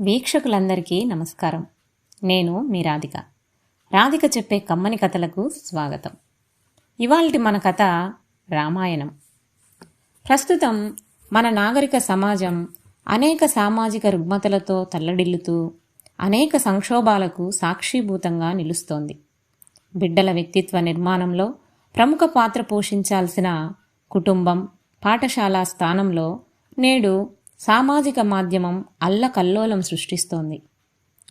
వీక్షకులందరికీ నమస్కారం. నేను మీ రాధిక. రాధిక చెప్పే కమ్మని కథలకు స్వాగతం. ఇవాళ మన కథ రామాయణం. ప్రస్తుతం మన నాగరిక సమాజం అనేక సామాజిక రుగ్మతలతో తల్లడిల్లుతూ అనేక సంక్షోభాలకు సాక్షిభూతంగా నిలుస్తోంది. బిడ్డల వ్యక్తిత్వ నిర్మాణంలో ప్రముఖ పాత్ర పోషించాల్సిన కుటుంబం పాఠశాల స్థానంలో నేడు సామాజిక మాధ్యమం అల్లకల్లోలం సృష్టిస్తోంది.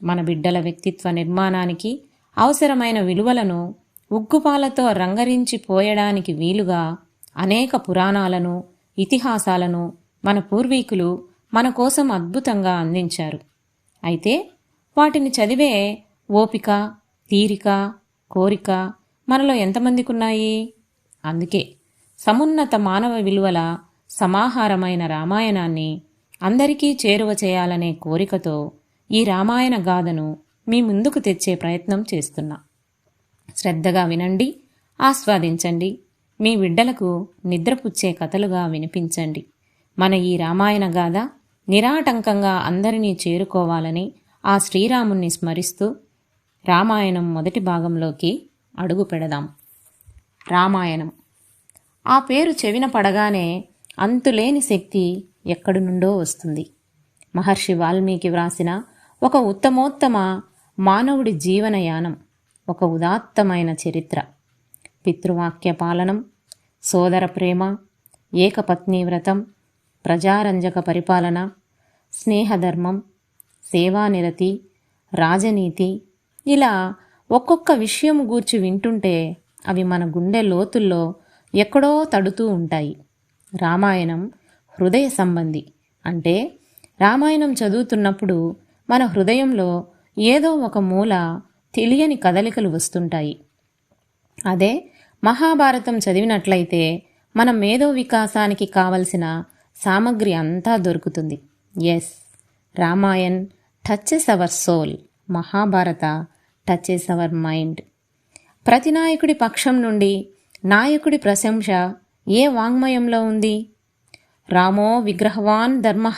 మన బిడ్డల వ్యక్తిత్వ నిర్మాణానికి అవసరమైన విలువలను ఉగ్గుపాలతో రంగరించి పోయడానికి వీలుగా అనేక పురాణాలను ఇతిహాసాలను మన పూర్వీకులు మన కోసం అద్భుతంగా అందించారు. అయితే వాటిని చదివే ఓపిక తీరిక కోరిక మనలో ఎంతమందికున్నాయి? అందుకే సమున్నత మానవ విలువల సమాహారమైన రామాయణాన్ని అందరికీ చేరువ చేయాలనే కోరికతో ఈ రామాయణ గాథను మీ ముందుకు తెచ్చే ప్రయత్నం చేస్తున్నా. శ్రద్ధగా వినండి ఆస్వాదించండి మీ బిడ్డలకు నిద్రపుచ్చే కథలుగా వినిపించండి. మన ఈ రామాయణ గాథ నిరాటంకంగా అందరినీ చేరుకోవాలని ఆ శ్రీరాముణ్ణి స్మరిస్తూ రామాయణం మొదటి భాగంలోకి అడుగు పెడదాం. రామాయణం. ఆ పేరు చెవిన పడగానే అంతులేని శక్తి ఎక్కడి నుండో వస్తుంది. మహర్షి వాల్మీకి వ్రాసిన ఒక ఉత్తమోత్తమ మానవుడి జీవనయానం ఒక ఉదాత్తమైన చరిత్ర. పితృవాక్య పాలనం సోదర ప్రేమ ఏకపత్ని వ్రతం ప్రజారంజక పరిపాలన స్నేహధర్మం సేవానిరతి రాజనీతి. ఇలా ఒక్కొక్క విషయం గూర్చి వింటుంటే అవి మన గుండె లోతుల్లో ఎక్కడో తడుతూ ఉంటాయి. రామాయణం హృదయ సంబంధి. అంటే రామాయణం చదువుతున్నప్పుడు మన హృదయంలో ఏదో ఒక మూల తెలియని కదలికలు వస్తుంటాయి. అదే మహాభారతం చదివినట్లయితే మన మేధో వికాసానికి కావలసిన సామగ్రి అంతా దొరుకుతుంది. Yes Ramayan touches our soul Mahabharata touches our mind ప్రతి నాయకుడి పక్షం నుండి నాయకుడి ప్రశంస ఏ వాంగ్మయంలో ఉంది? రామో విగ్రహవాన్ ధర్మ.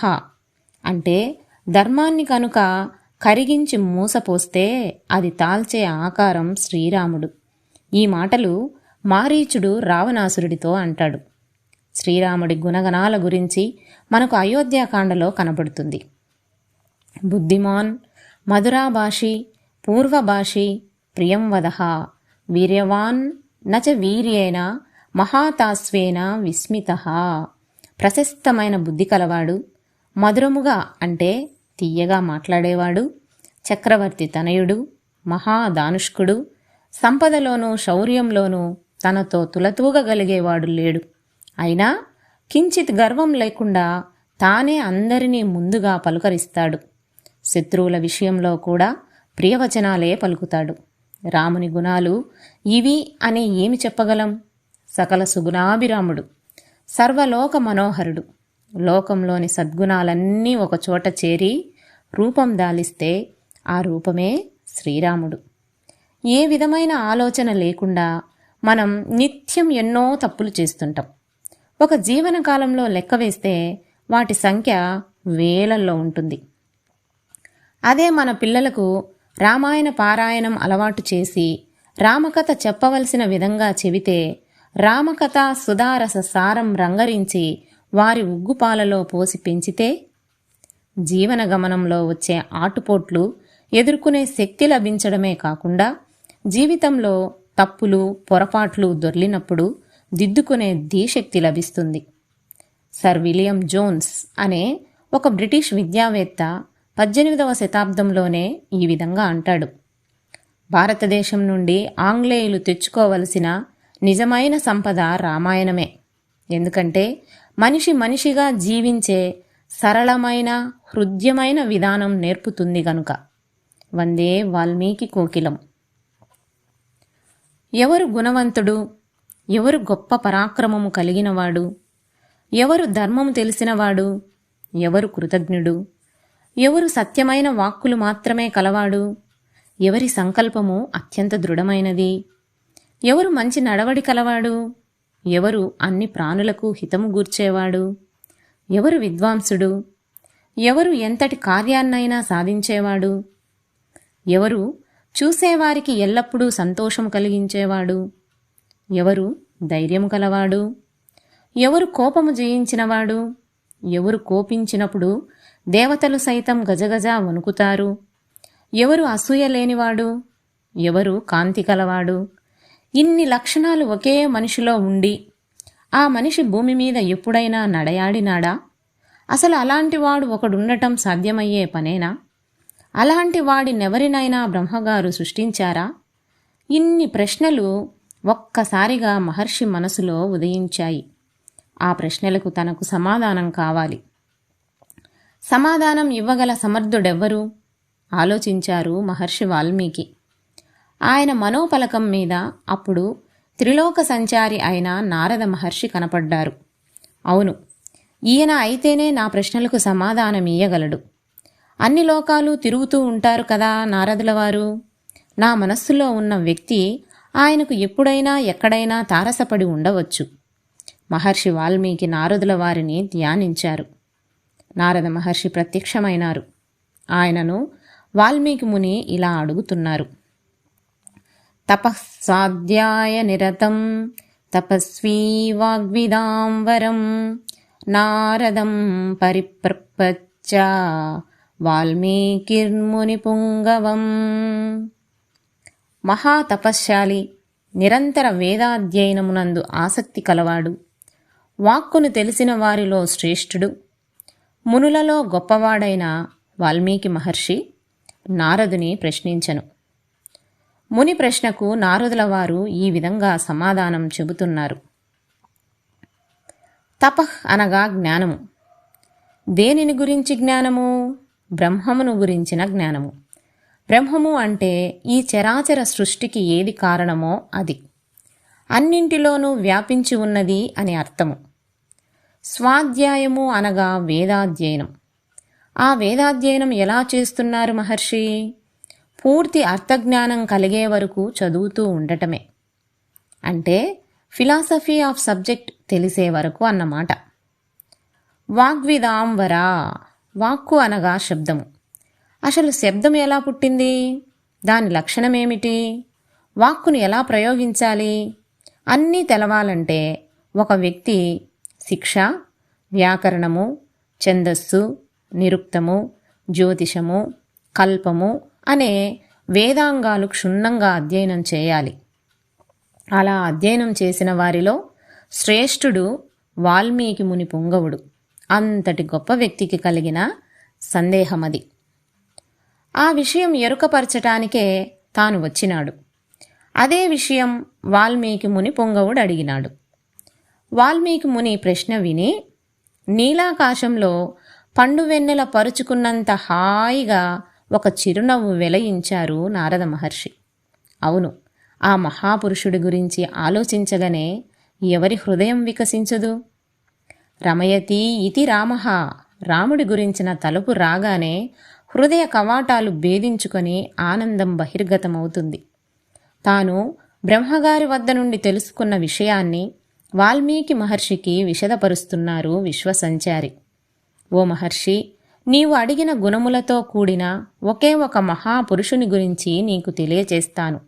అంటే ధర్మాన్ని కనుక కరిగించి మూసపోస్తే అది తాల్చే ఆకారం శ్రీరాముడు. ఈ మాటలు మారీచుడు రావణాసురుడితో అంటాడు. శ్రీరాముడి గుణగణాల గురించి మనకు అయోధ్యాకాండలో కనబడుతుంది. బుద్ధిమాన్ మధురాభాషి పూర్వభాషి ప్రియంవద. వీర్యవాన్ నచ వీర్యేన మహాతాస్వేన విస్మిత. ప్రశస్తమైన బుద్ధి కలవాడు మధురముగా అంటే తీయగా మాట్లాడేవాడు చక్రవర్తి తనయుడు మహాదానుష్కుడు సంపదలోనూ శౌర్యంలోనూ తనతో తులతూగగలిగేవాడు లేడు. అయినా కించిత్ గర్వం లేకుండా తానే అందరినీ ముందుగా పలుకరిస్తాడు. శత్రువుల విషయంలో కూడా ప్రియవచనాలే పలుకుతాడు. రాముని గుణాలు ఇవి అని ఏమి చెప్పగలం? సకల సుగుణాభిరాముడు సర్వలోక మనోహరుడు. లోకంలోని సద్గుణాలన్నీ ఒకచోట చేరి రూపం దాలిస్తే ఆ రూపమే శ్రీరాముడు. ఏ విధమైన ఆలోచన లేకుండా మనం నిత్యం ఎన్నో తప్పులు చేస్తుంటాం. ఒక జీవన కాలంలో లెక్క వేస్తే వాటి సంఖ్య వేలల్లో ఉంటుంది. అదే మన పిల్లలకు రామాయణ పారాయణం అలవాటు చేసి రామకథ చెప్పవలసిన విధంగా చెబితే రామకథ సుధారస సారం రంగరించి వారి ఉగ్గుపాలలో పోసి పెంచితే జీవన గమనంలో వచ్చే ఆటుపోట్లు ఎదుర్కొనే శక్తి లభించడమే కాకుండా జీవితంలో తప్పులు పొరపాట్లు దొర్లినప్పుడు దిద్దుకునే ధీశక్తి లభిస్తుంది. సర్ విలియం జోన్స్ అనే ఒక బ్రిటిష్ విద్యావేత్త పద్దెనిమిదవ శతాబ్దంలోనే ఈ విధంగా అంటాడు. భారతదేశం నుండి ఆంగ్లేయులు తెచ్చుకోవలసిన నిజమైన సంపద రామాయణమే. ఎందుకంటే మనిషి మనిషిగా జీవించే సరళమైన హృద్యమైన విధానం నేర్పుతుంది గనుక. వందే వాల్మీకి కోకిలం. ఎవరు గుణవంతుడు ఎవరు గొప్ప పరాక్రమము కలిగినవాడు ఎవరు ధర్మము తెలిసినవాడు ఎవరు కృతజ్ఞుడు ఎవరు సత్యమైన వాక్కులు మాత్రమే కలవాడు ఎవరి సంకల్పము అత్యంత దృఢమైనది. ఎవరు మంచి నడవడి కలవాడు? ఎవరు అన్ని ప్రాణులకు హితము గూర్చేవాడు? ఎవరు విద్వాంసుడు? ఎవరు ఎంతటి కార్యాన్నైనా సాధించేవాడు? ఎవరు చూసేవారికి ఎల్లప్పుడూ సంతోషం కలిగించేవాడు? ఎవరు ధైర్యం కలవాడు? ఎవరు కోపము జయించినవాడు? ఎవరు కోపించినప్పుడు దేవతలు సైతం గజగజ వణుకుతారు? ఎవరు అసూయ లేనివాడు? ఎవరు కాంతి కలవాడు? ఇన్ని లక్షణాలు ఒకే మనిషిలో ఉండి ఆ మనిషి భూమి మీద ఎప్పుడైనా నడయాడినాడా? అసలు అలాంటి వాడు ఒకడుండటం సాధ్యమయ్యే పనేనా? అలాంటి వాడినెవరినైనా బ్రహ్మగారు సృష్టించారా? ఇన్ని ప్రశ్నలు ఒక్కసారిగా మహర్షి మనసులో ఉదయించాయి. ఆ ప్రశ్నలకు తనకు సమాధానం కావాలి. సమాధానం ఇవ్వగల సమర్థుడెవ్వరు? ఆలోచించారు మహర్షి వాల్మీకి. ఆయన మనోపలకం మీద అప్పుడు త్రిలోక సంచారి అయిన నారద మహర్షి కనపడ్డారు. అవును ఈయన అయితేనే నా ప్రశ్నలకు సమాధానం ఇయ్యగలడు అన్ని లోకాలు తిరుగుతూ ఉంటారు కదా నారదుల వారు నా మనస్సులో ఉన్న వ్యక్తి ఆయనకు ఎప్పుడైనా ఎక్కడైనా తారసపడి ఉండవచ్చు. మహర్షి వాల్మీకి నారదుల వారిని ధ్యానించారు. నారద మహర్షి ప్రత్యక్షమైనారు. ఆయనను వాల్మీకి ముని ఇలా అడుగుతున్నారు. తపస్సాధ్యాయ నిరతం తపస్వీ వాగ్విదాంబరం నారదం పరిప్రపచ్చ వాల్మీకిర్ముని పుంగవం మహాతపశ్శాలి నిరంతర వేదాధ్యయనమునందు ఆసక్తి కలవాడు. వాక్కును తెలిసిన వారిలో శ్రేష్ఠుడు. మునులలో గొప్పవాడైన వాల్మీకి మహర్షి నారదుని ప్రశ్నించను. ముని ప్రశ్నకు నారదుల వారు ఈ విధంగా సమాధానం చెబుతున్నారు. తపః అనగా జ్ఞానము. దేనిని గురించి జ్ఞానము? బ్రహ్మమును గురించిన జ్ఞానము. బ్రహ్మము అంటే ఈ చరాచర సృష్టికి ఏది కారణమో అది. అన్నింటిలోనూ వ్యాపించి ఉన్నది అని అర్థము. స్వాధ్యాయము అనగా వేదాధ్యయనం. ఆ వేదాధ్యయనం ఎలా చేస్తున్నారు మహర్షి? పూర్తి అర్థజ్ఞానం కలిగే వరకు చదువుతూ ఉండటమే. అంటే ఫిలాసఫీ ఆఫ్ సబ్జెక్ట్ తెలిసే వరకు అన్నమాట. వాగ్విదాంవరా వాక్కు అనగా శబ్దము. అసలు శబ్దం ఎలా పుట్టింది? దాని లక్షణమేమిటి? వాక్కును ఎలా ప్రయోగించాలి? అన్నీ తెలవాలంటే ఒక వ్యక్తి శిక్ష వ్యాకరణము ఛందస్సు నిరుక్తము జ్యోతిషము కల్పము అనే వేదాంగాలు క్షుణ్ణంగా అధ్యయనం చేయాలి. అలా అధ్యయనం చేసిన వారిలో శ్రేష్ఠుడు వాల్మీకి ముని పుంగవుడు. అంతటి గొప్ప వ్యక్తికి కలిగిన సందేహమది. ఆ విషయం ఎరుకపరచటానికే తాను వచ్చినాడు. అదే విషయం వాల్మీకి ముని పొంగవుడు అడిగినాడు. వాల్మీకి ముని ప్రశ్న విని నీలాకాశంలో పండు వెన్నెల పరుచుకున్నంత హాయిగా ఒక చిరునవ్వు వెలయించారు నారద మహర్షి. అవును ఆ మహాపురుషుడి గురించి ఆలోచించగానే ఎవరి హృదయం వికసించదు? రమయతి ఇతి రామ. రాముడి గురించిన తలుపు రాగానే హృదయ కవాటాలు భేదించుకొని ఆనందం బహిర్గతమవుతుంది. తాను బ్రహ్మగారి వద్ద నుండి తెలుసుకున్న విషయాన్ని వాల్మీకి మహర్షికి విషదపరుస్తున్నారు విశ్వసంచారి. ఓ మహర్షి నీవు అడిగిన గుణములతో కూడిన ఒకే ఒక మహాపురుషుని గురించి నీకు తెలియచేస్తాను.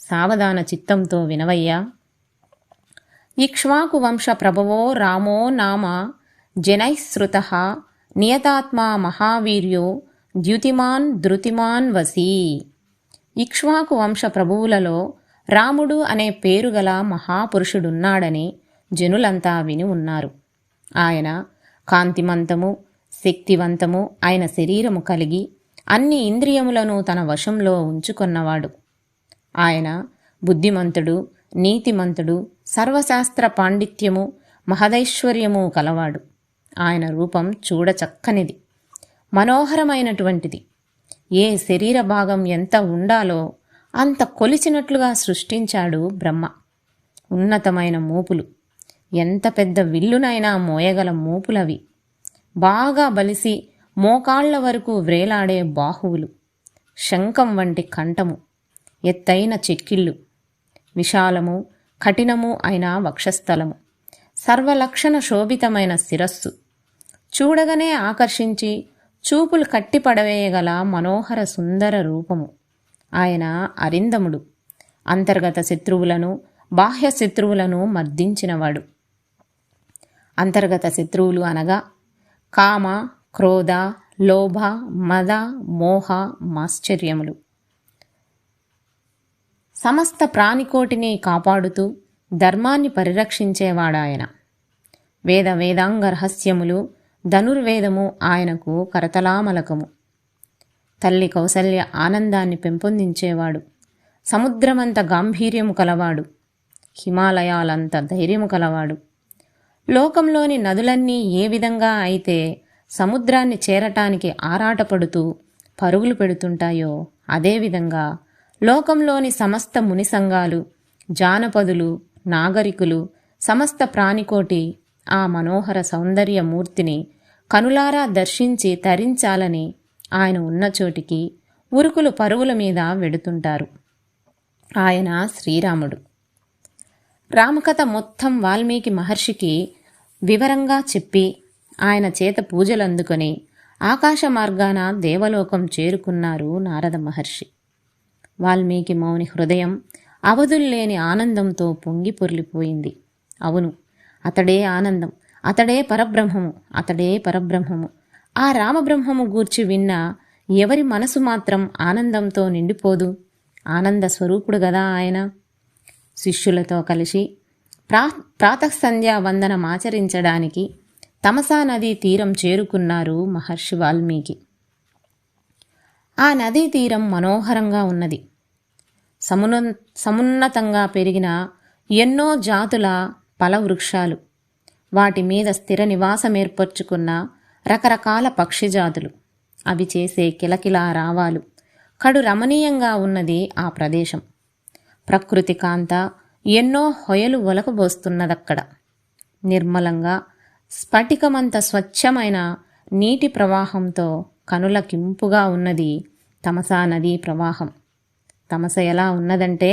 సావధాన చిత్తంతో వినవయ్యా. ఇక్ష్వాకు వంశ ప్రభవో రామో నామ జనైశ్రుత నియతాత్మా మహావీర్యో ద్యుతిమాన్ ధృతిమాన్ వసీ. ఇక్ష్వాకు వంశ ప్రభువులలో రాముడు అనే పేరుగల మహాపురుషుడున్నాడని జనులంతా విని ఉన్నారు. ఆయన కాంతిమంతము శక్తివంతము ఆయన శరీరము కలిగి అన్ని ఇంద్రియములను తన వశంలో ఉంచుకొన్నవాడు. ఆయన బుద్ధిమంతుడు నీతిమంతుడు సర్వశాస్త్ర పాండిత్యము మహదైశ్వర్యము కలవాడు. ఆయన రూపం చూడచక్కనిది మనోహరమైనటువంటిది. ఏ శరీర భాగం ఎంత ఉండాలో అంత కొలిచినట్లుగా సృష్టించాడు బ్రహ్మ. ఉన్నతమైన మూపులు. ఎంత పెద్ద విల్లునైనా మోయగల మూపులవి. బాగా బలిసి మోకాళ్ళ వరకు వ్రేలాడే బాహువులు శంఖం వంటి కంఠము ఎత్తైన చెక్కిళ్ళు విశాలము కఠినము అయిన వక్షస్థలము సర్వలక్షణ శోభితమైన శిరస్సు. చూడగానే ఆకర్షించి చూపులు కట్టిపడవేయగల మనోహర సుందర రూపము. ఆయన అరిందముడు అంతర్గత శత్రువులను బాహ్య శత్రువులను మర్దించినవాడు. అంతర్గత శత్రువులు అనగా కామ క్రోధ లోభ మద మోహ మాశ్చర్యములు. సమస్త ప్రాణికోటిని కాపాడుతూ ధర్మాన్ని పరిరక్షించేవాడాయన. వేద వేదాంగ రహస్యములు ధనుర్వేదము ఆయనకు కరతలామలకము. తల్లి కౌసల్య ఆనందాన్ని పెంపొందించేవాడు. సముద్రమంత గాంభీర్యము కలవాడు. హిమాలయాలంత ధైర్యము కలవాడు. లోకంలోని నదులన్నీ ఏ విధంగా అయితే సముద్రాన్ని చేరటానికి ఆరాటపడుతూ పరుగులు పెడుతుంటాయో అదేవిధంగా లోకంలోని సమస్త ముని సంఘాలు జానపదులు నాగరికులు సమస్త ప్రాణికోటి ఆ మనోహర సౌందర్య మూర్తిని కనులారా దర్శించి తరించాలని ఆయన ఉన్న చోటికి ఉరుకులు పరుగుల మీద వెడుతుంటారు. ఆయన శ్రీరాముడు. రామకథ మొత్తం వాల్మీకి మహర్షికి వివరంగా చెప్పి ఆయన చేత పూజలు అందుకొని ఆకాశ మార్గాన దేవలోకం చేరుకున్నారు నారద మహర్షి. వాల్మీకి మౌని హృదయం అవధుల్లేని ఆనందంతో పొంగి పొర్లిపోయింది. అవును అతడే ఆనందం అతడే పరబ్రహ్మము అతడే పరబ్రహ్మము. ఆ రామబ్రహ్మము గూర్చి విన్న ఎవరి మనసు మాత్రం ఆనందంతో నిండిపోదు? ఆనంద స్వరూపుడు గదా ఆయన. శిష్యులతో కలిసి ప్రా ప్రాతఃసంధ్యా వందనమాచరించడానికి తమసా నదీ తీరం చేరుకున్నారు మహర్షి వాల్మీకి. ఆ నదీ తీరం మనోహరంగా ఉన్నది. సమున సమున్నతంగా పెరిగిన ఎన్నో జాతుల ఫలవృక్షాలు వాటి మీద స్థిర నివాసం ఏర్పరచుకున్న రకరకాల పక్షి జాతులు. అవి చేసే కిలకిలా రావాలు. కడు రమణీయంగా ఉన్నది ఆ ప్రదేశం. ప్రకృతి కాంత ఎన్నో హొయలు ఒలకబోస్తున్నదక్కడ. నిర్మలంగా స్ఫటికమంత స్వచ్ఛమైన నీటి ప్రవాహంతో కనులకింపుగా ఉన్నది తమసా నదీ ప్రవాహం. తమస ఎలా ఉన్నదంటే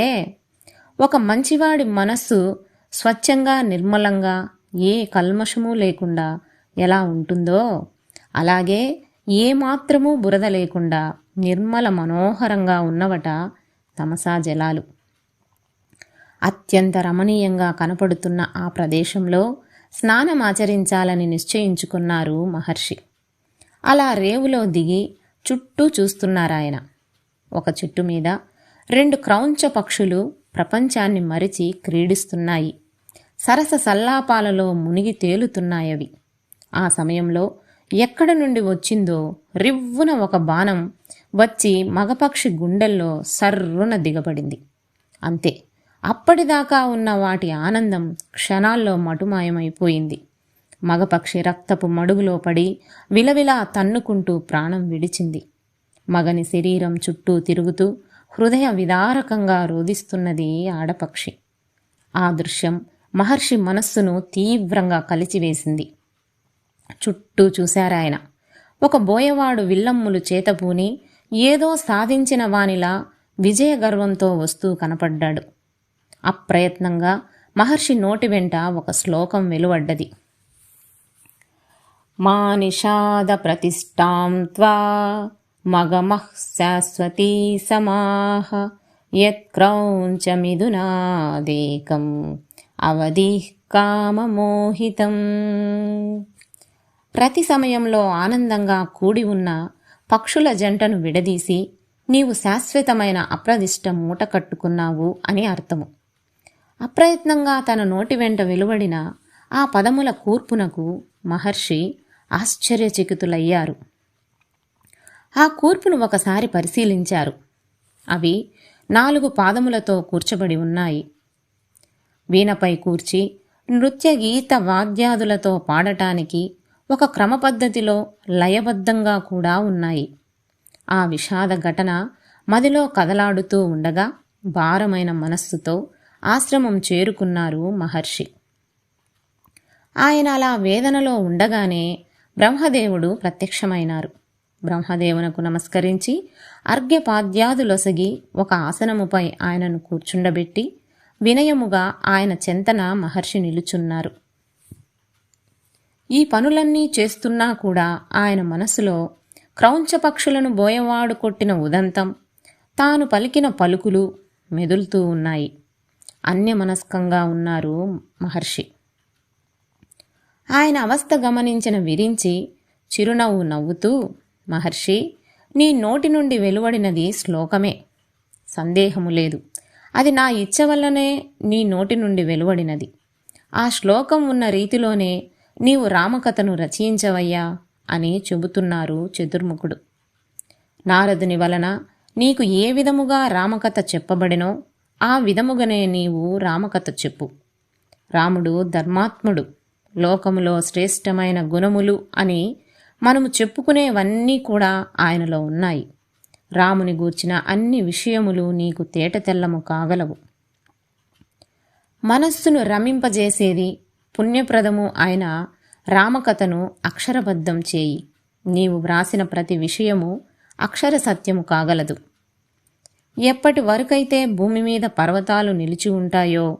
ఒక మంచివాడి మనస్సు స్వచ్ఛంగా నిర్మలంగా ఏ కల్మషము లేకుండా ఎలా ఉంటుందో అలాగే ఏమాత్రమూ బురద లేకుండా నిర్మల మనోహరంగా ఉన్నవట తమసా జలాలు. అత్యంత రమణీయంగా కనపడుతున్న ఆ ప్రదేశంలో స్నానమాచరించాలని నిశ్చయించుకున్నారు మహర్షి. అలా రేవులో దిగి చుట్టూ చూస్తున్నారాయన. ఒక చెట్టు మీద రెండు క్రౌంచ పక్షులు ప్రపంచాన్ని మరిచి క్రీడిస్తున్నాయి. సరస సల్లాపాలలో మునిగి తేలుతున్నాయవి. ఆ సమయంలో ఎక్కడ నుండి వచ్చిందో రివ్వున ఒక బాణం వచ్చి మగపక్షి గుండెల్లో సర్రున దిగబడింది. అంతే. అప్పటిదాకా ఉన్న వాటి ఆనందం క్షణాల్లో మటుమాయమైపోయింది. మగపక్షి రక్తపు మడుగులో పడి విలవిలా తన్నుకుంటూ ప్రాణం విడిచింది. మగని శరీరం చుట్టూ తిరుగుతూ హృదయ విదారకంగా రోదిస్తున్నది ఆడపక్షి. ఆ దృశ్యం మహర్షి మనస్సును తీవ్రంగా కలిచివేసింది. చుట్టూ చూశారాయన ఒక బోయవాడు విల్లమ్ములు చేతపూని ఏదో సాధించిన వానిలా విజయ గర్వంతో వస్తూ కనపడ్డాడు. అప్రయత్నంగా మహర్షి నోటి వెంట ఒక శ్లోకం వెలువడ్డది. మా నిషాద ప్రతిష్టాం త్వా మగమః శాశ్వతీ సమాహ యత్క్రౌంచమిదునాదేకం అవధి కామమోహితం. ప్రతి సమయంలో ఆనందంగా కూడి ఉన్న పక్షుల జంటను విడదీసి నీవు శాశ్వతమైన అప్రదిష్ట మూట కట్టుకున్నావు అని అర్థము. అప్రయత్నంగా తన నోటి వెంట వెలువడిన ఆ పదముల కూర్పునకు మహర్షి ఆశ్చర్యచకితులయ్యారు. ఆ కూర్పును ఒకసారి పరిశీలించారు. అవి నాలుగు పాదములతో కూర్చబడి ఉన్నాయి. వీణపై కూర్చి నృత్య గీత వాద్యాదులతో పాడటానికి ఒక క్రమపద్ధతిలో లయబద్ధంగా కూడా ఉన్నాయి. ఆ విషాద ఘటన మదిలో కదలాడుతూ ఉండగా భారమైన మనస్సుతో ఆశ్రమం చేరుకున్నారు మహర్షి. ఆయన అలా వేదనలో ఉండగానే బ్రహ్మదేవుడు ప్రత్యక్షమైనారు. బ్రహ్మదేవునకు నమస్కరించి అర్ఘ్యపాద్యాదులొసగి ఒక ఆసనముపై ఆయనను కూర్చుండబెట్టి వినయముగా ఆయన చెంతన మహర్షి నిలుచున్నారు. ఈ పనులన్నీ చేస్తున్నా కూడా ఆయన మనసులో క్రౌంచ పక్షులను బోయవాడు కొట్టిన ఉదంతం తాను పలికిన పలుకులు మెదులుతూ ఉన్నాయి. అన్యమనస్కంగా ఉన్నారు మహర్షి. ఆయన అవస్థ గమనించిన విరించి చిరునవ్వు నవ్వుతూ మహర్షి నీ నోటి నుండి వెలువడినది శ్లోకమే. సందేహము లేదు. అది నా ఇచ్చ వల్లనే నీ నోటి నుండి వెలువడినది. ఆ శ్లోకం ఉన్న రీతిలోనే నీవు రామకథను రచయించవయ్యా అని చెబుతున్నారు చతుర్ముఖుడు. నారదుని వలన నీకు ఏ విధముగా రామకథ చెప్పబడినో ఆ విధముగానే నీవు రామకథ చెప్పు. రాముడు ధర్మాత్ముడు లోకములో శ్రేష్టమైన గుణములు అని మనము చెప్పుకునేవన్నీ కూడా ఆయనలో ఉన్నాయి. రాముని గూర్చిన అన్ని విషయములు నీకు తేటతెల్లము కాగలవు. మనస్సును రమింపజేసేది పుణ్యప్రదము అయిన రామకథను అక్షరబద్ధం చేయి. నీవు వ్రాసిన ప్రతి విషయము అక్షర సత్యము కాగలదు. ఎప్పటి వరకైతే భూమి మీద పర్వతాలు నిలిచి ఉంటాయో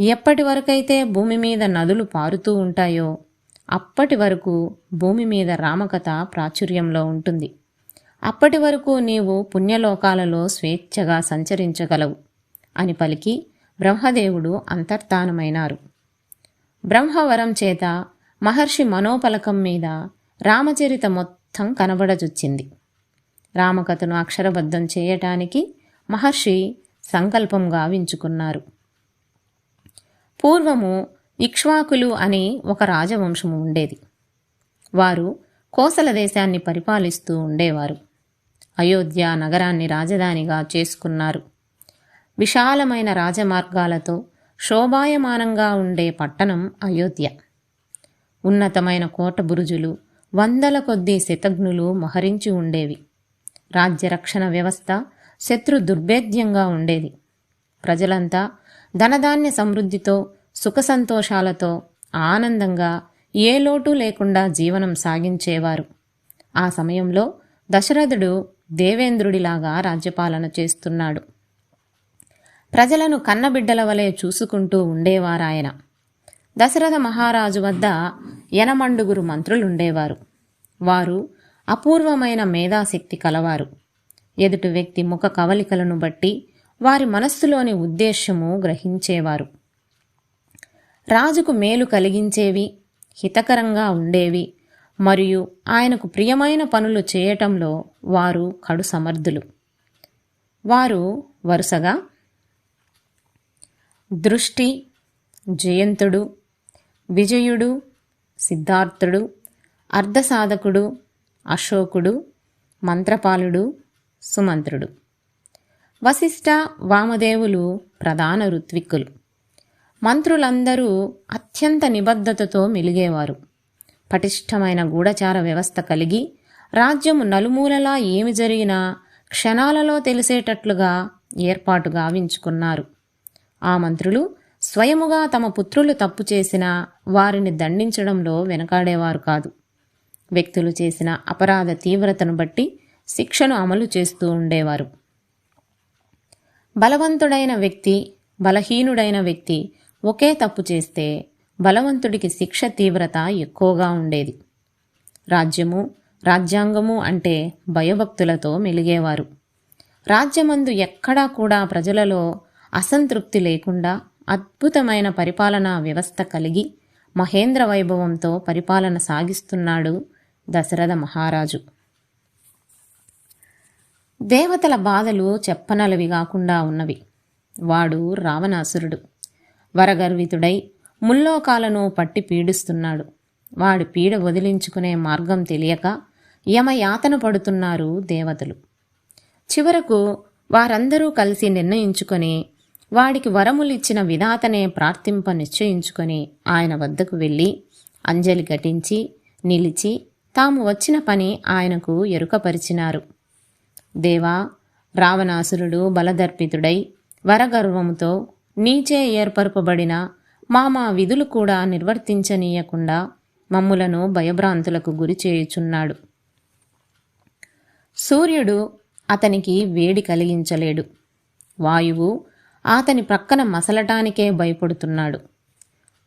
ఎప్పటి వరకైతే భూమి మీద నదులు పారుతూ ఉంటాయో అప్పటి వరకు భూమి మీద రామకథ ప్రాచుర్యంలో ఉంటుంది. అప్పటి వరకు నీవు పుణ్యలోకాలలో స్వేచ్ఛగా సంచరించగలవు అని పలికి బ్రహ్మదేవుడు అంతర్ధానమైనారు. బ్రహ్మవరం చేత మహర్షి మనోపలకం మీద రామచరిత మొత్తం కనబడజొచ్చింది. రామకథను అక్షరబద్ధం చేయటానికి మహర్షి సంకల్పం గావించుకున్నారు. పూర్వము ఇక్ష్వాకులు అని ఒక రాజవంశము ఉండేది. వారు కోసల దేశాన్ని పరిపాలిస్తూ ఉండేవారు. అయోధ్య నగరాన్ని రాజధానిగా చేసుకున్నారు. విశాలమైన రాజమార్గాలతో శోభాయమానంగా ఉండే పట్టణం అయోధ్య. ఉన్నతమైన కోట బురుజులు వందల కొద్దీ శతఘ్నులు మహరించి ఉండేవి. రాజ్యరక్షణ వ్యవస్థ శత్రు దుర్భేద్యంగా ఉండేది. ప్రజలంతా ధనధాన్య సమృద్ధితో సుఖ సంతోషాలతో ఆనందంగా ఏ లోటు లేకుండా జీవనం సాగించేవారు. ఆ సమయంలో దశరథుడు దేవేంద్రుడిలాగా రాజ్యపాలన చేస్తున్నాడు. ప్రజలను కన్నబిడ్డల వలె చూసుకుంటూ ఉండేవారాయన. దశరథ మహారాజు వద్ద ఎనమండుగురు మంత్రులుండేవారు. వారు అపూర్వమైన మేధాశక్తి కలవారు. ఎదుటి వ్యక్తి ముఖ కవలికలను బట్టి వారి మనస్సులోని ఉద్దేశ్యము గ్రహించేవారు. రాజుకు మేలు కలిగించేవి హితకరంగా ఉండేవి మరియు ఆయనకు ప్రియమైన పనులు చేయటంలో వారు కడు సమర్థులు. వారు వరుసగా దృష్టి జయంతుడు విజయుడు సిద్ధార్థుడు అర్ధసాధకుడు అశోకుడు మంత్రపాలుడు సుమంత్రుడు. వశిష్ఠ వామదేవులు ప్రధాన ఋత్విక్కులు. మంత్రులందరూ అత్యంత నిబద్ధతతో మెలిగేవారు. పటిష్టమైన గూఢచార వ్యవస్థ కలిగి రాజ్యము నలుమూలలా ఏమి జరిగినా క్షణాలలో తెలిసేటట్లుగా ఏర్పాటు గావించుకున్నారు. ఆ మంత్రులు స్వయముగా తమ పుత్రులు తప్పు చేసినా వారిని దండించడంలో వెనకాడేవారు కాదు. వ్యక్తులు చేసిన అపరాధ తీవ్రతను బట్టి శిక్షను అమలు చేస్తూ ఉండేవారు. బలవంతుడైన వ్యక్తి బలహీనుడైన వ్యక్తి ఒకే తప్పు చేస్తే బలవంతుడికి శిక్ష తీవ్రత ఎక్కువగా ఉండేది. రాజ్యము రాజ్యాంగము అంటే భయభక్తులతో మెలిగేవారు. రాజ్యమందు ఎక్కడా కూడా ప్రజలలో అసంతృప్తి లేకుండా అద్భుతమైన పరిపాలనా వ్యవస్థ కలిగి మహేంద్ర వైభవంతో పరిపాలన సాగిస్తున్నాడు దశరథ మహారాజు. దేవతల బాధలు చెప్పనలవి కాకుండా ఉన్నవి. వాడు రావణాసురుడు. వరగర్వితుడై ముల్లోకాలను పట్టి పీడిస్తున్నాడు. వాడి పీడ వదిలించుకునే మార్గం తెలియక యమయాతన పడుతున్నారు దేవతలు. చివరకు వారందరూ కలిసి నిర్ణయించుకొని వాడికి వరములిచ్చిన విధాతనే ప్రార్థింప నిశ్చయించుకొని ఆయన వద్దకు వెళ్ళి అంజలి ఘటించి నిలిచి తాము వచ్చిన పని ఆయనకు ఎరుకపరిచినారు. దేవా రావణాసురుడు బలదర్పితుడై వరగర్వముతో నీచే ఏర్పరపబడిన మా మా విధులు కూడా నిర్వర్తించనీయకుండా మమ్ములను భయభ్రాంతులకు గురి చేయుచున్నాడు. సూర్యుడు అతనికి వేడి కలిగించలేడు. వాయువు అతని ప్రక్కన మసలటానికే భయపడుతున్నాడు.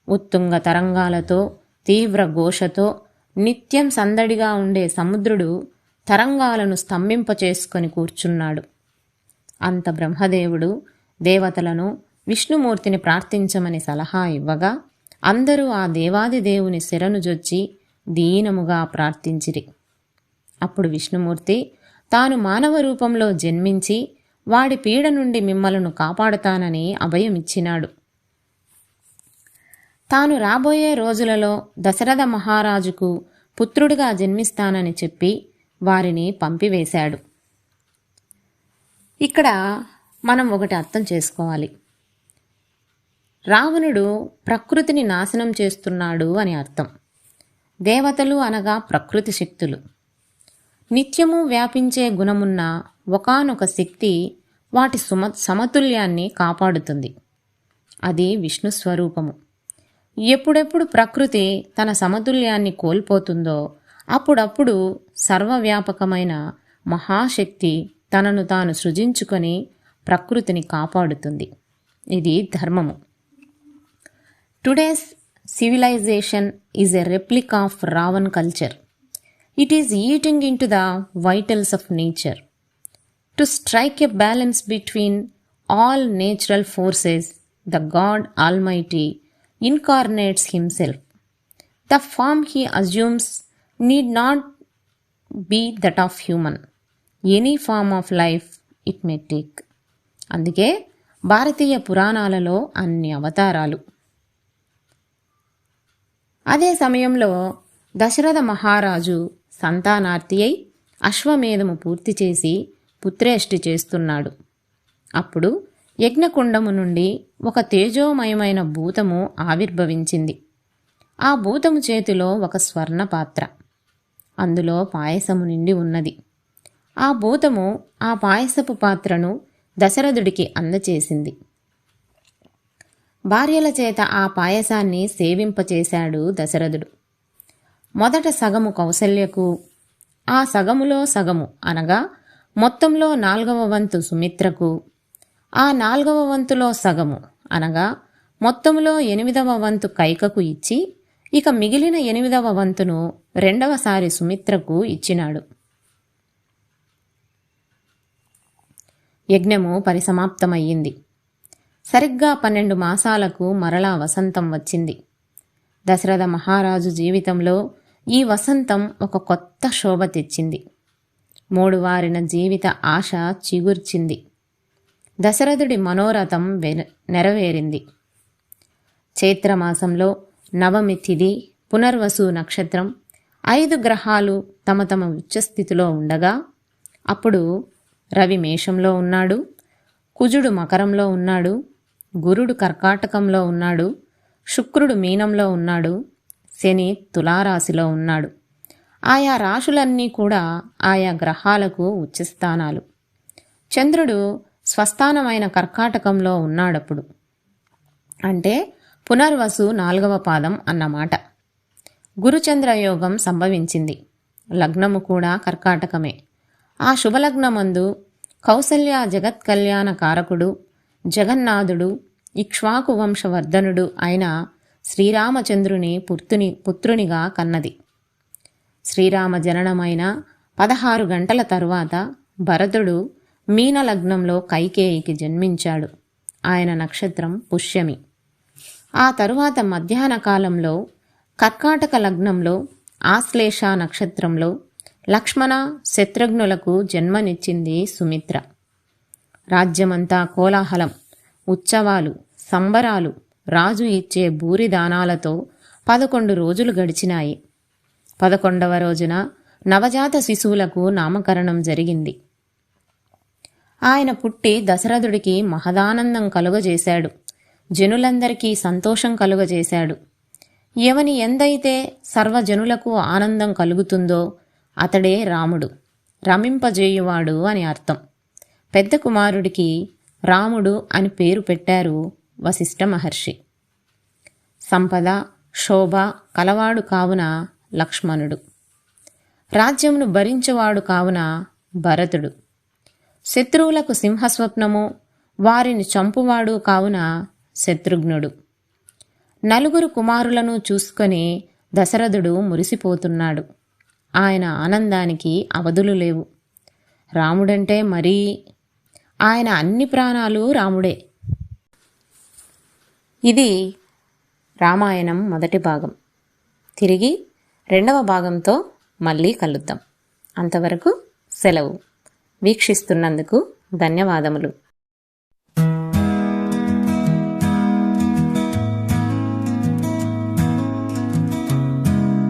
ఉత్తుంగ తరంగాలతో తీవ్ర ఘోషతో నిత్యం సందడిగా ఉండే సముద్రుడు తరంగాలను స్తంభింపచేసుకొని కూర్చున్నాడు. అంత బ్రహ్మదేవుడు దేవతలను విష్ణుమూర్తిని ప్రార్థించమని సలహా ఇవ్వగా అందరూ ఆ దేవాది దేవుని శిరను జొచ్చి దీనముగా ప్రార్థించిరి. అప్పుడు విష్ణుమూర్తి తాను మానవ రూపంలో జన్మించి వాడి పీడ నుండి మిమ్మలను కాపాడుతానని అభయమిచ్చినాడు. తాను రాబోయే రోజులలో దశరథ మహారాజుకు పుత్రుడిగా జన్మిస్తానని చెప్పి వారిని పంపివేశాడు. ఇక్కడ మనం ఒకటి అర్థం చేసుకోవాలి. రావణుడు ప్రకృతిని నాశనం చేస్తున్నాడు అని అర్థం. దేవతలు అనగా ప్రకృతి శక్తులు. నిత్యము వ్యాపించే గుణమున్న ఒకానొక శక్తి వాటి సుమ సమతుల్యాన్ని కాపాడుతుంది. అది విష్ణు స్వరూపము. ఎప్పుడెప్పుడు ప్రకృతి తన సమతుల్యాన్ని కోల్పోతుందో అప్పుడప్పుడు సర్వవ్యాపకమైన మహాశక్తి తనను తాను సృజించుకొని ప్రకృతిని కాపాడుతుంది. ఇది ధర్మము. Today's civilization is a replica of Ravan culture it is eating into the vitals of nature to strike a balance between all natural forces the God almighty incarnates himself the form he assumes need not be that of human. Any form of life it may take. అందుకే భారతీయ పురాణాలలో అన్ని అవతారాలు అదే సమయంలో దశరథ మహారాజు సంతానార్తి అయి అశ్వమేధము పూర్తి చేసి పుత్రేష్టి చేస్తున్నాడు అప్పుడు యజ్ఞకుండము నుండి ఒక తేజోమయమైన భూతము ఆవిర్భవించింది ఆ భూతము చేతిలో ఒక స్వర్ణ పాత్ర అందులో పాయసము నిండి ఉన్నది. ఆ భూతము ఆ పాయసపు పాత్రను దశరథుడికి అందచేసింది. భార్యల చేత ఆ పాయసాన్ని సేవింపచేశాడు దశరథుడు. మొదట సగము కౌసల్యకు ఆ సగములో సగము అనగా మొత్తంలో నాల్గవ వంతు సుమిత్రకు ఆ నాల్గవ వంతులో సగము అనగా మొత్తంలో ఎనిమిదవ వంతు కైకకు ఇచ్చి ఇక మిగిలిన ఎనిమిదవ వంతును రెండవసారి సుమిత్రకు ఇచ్చినాడు. యజ్ఞము పరిసమాప్తమయ్యింది. సరిగ్గా పన్నెండు మాసాలకు మరలా వసంతం వచ్చింది. దశరథ మహారాజు జీవితంలో ఈ వసంతం ఒక కొత్త శోభ తెచ్చింది. మూడువారిన జీవిత ఆశ చిగుర్చింది. దశరథుడి మనోరథం నెరవేరింది. చైత్రమాసంలో నవమి తిథి పునర్వసు నక్షత్రం ఐదు గ్రహాలు తమ తమ ఉచ్చస్థితిలో ఉండగా అప్పుడు రవి మేషంలో ఉన్నాడు కుజుడు మకరంలో ఉన్నాడు గురుడు కర్కాటకంలో ఉన్నాడు శుక్రుడు మీనంలో ఉన్నాడు శని తులారాశిలో ఉన్నాడు. ఆయా రాశులన్నీ కూడా ఆయా గ్రహాలకు ఉచ్చస్థానాలు. చంద్రుడు స్వస్థానమైన కర్కాటకంలో ఉన్నాడప్పుడు. అంటే పునర్వసు నాలుగవ పాదం అన్నమాట. గురుచంద్రయోగం సంభవించింది. లగ్నము కూడా కర్కాటకమే. ఆ శుభలగ్నమందు కౌసల్య జగత్ కళ్యాణ కారకుడు జగన్నాథుడు ఇక్ష్వాకు వంశవర్ధనుడు అయిన శ్రీరామచంద్రుని పుత్రుని పుత్రునిగా కన్నది. శ్రీరామ జననమైన పదహారు గంటల తరువాత భరతుడు మీనలగ్నంలో కైకేయికి జన్మించాడు. ఆయన నక్షత్రం పుష్యమి. ఆ తరువాత మధ్యాహ్న కాలంలో కర్కాటక లగ్నంలో ఆశ్లేష నక్షత్రంలో లక్ష్మణ శత్రుఘ్నులకు జన్మనిచ్చింది సుమిత్ర. రాజ్యమంతా కోలాహలం ఉత్సవాలు సంబరాలు రాజు ఇచ్చే బూరిదానాలతో పదకొండు రోజులు గడిచినాయి. పదకొండవ రోజున నవజాత శిశువులకు నామకరణం జరిగింది. ఆయన పుట్టి దశరథుడికి మహదానందం కలుగజేశాడు. జనులందరికీ సంతోషం కలుగజేశాడు. ఎవని ఎందైతే సర్వజనులకు ఆనందం కలుగుతుందో అతడే రాముడు. రమింపజేయువాడు అని అర్థం. పెద్ద కుమారుడికి రాముడు అని పేరు పెట్టారు వశిష్ఠ మహర్షి. సంపద శోభ కలవాడు కావున లక్ష్మణుడు. రాజ్యమును భరించేవాడు కావున భరతుడు. శత్రువులకు సింహస్వప్నము వారిని చంపువాడు కావున శత్రుఘ్నుడు. నలుగురు కుమారులను చూసుకొని దశరథుడు మురిసిపోతున్నాడు. ఆయన ఆనందానికి అవధులు లేవు. రాముడంటే మరీ ఆయన అన్ని ప్రాణాలు రాముడే. ఇది రామాయణం మొదటి భాగం. తిరిగి రెండవ భాగంతో మళ్ళీ కలుద్దాం. అంతవరకు సెలవు. వీక్షిస్తున్నందుకు ధన్యవాదములు.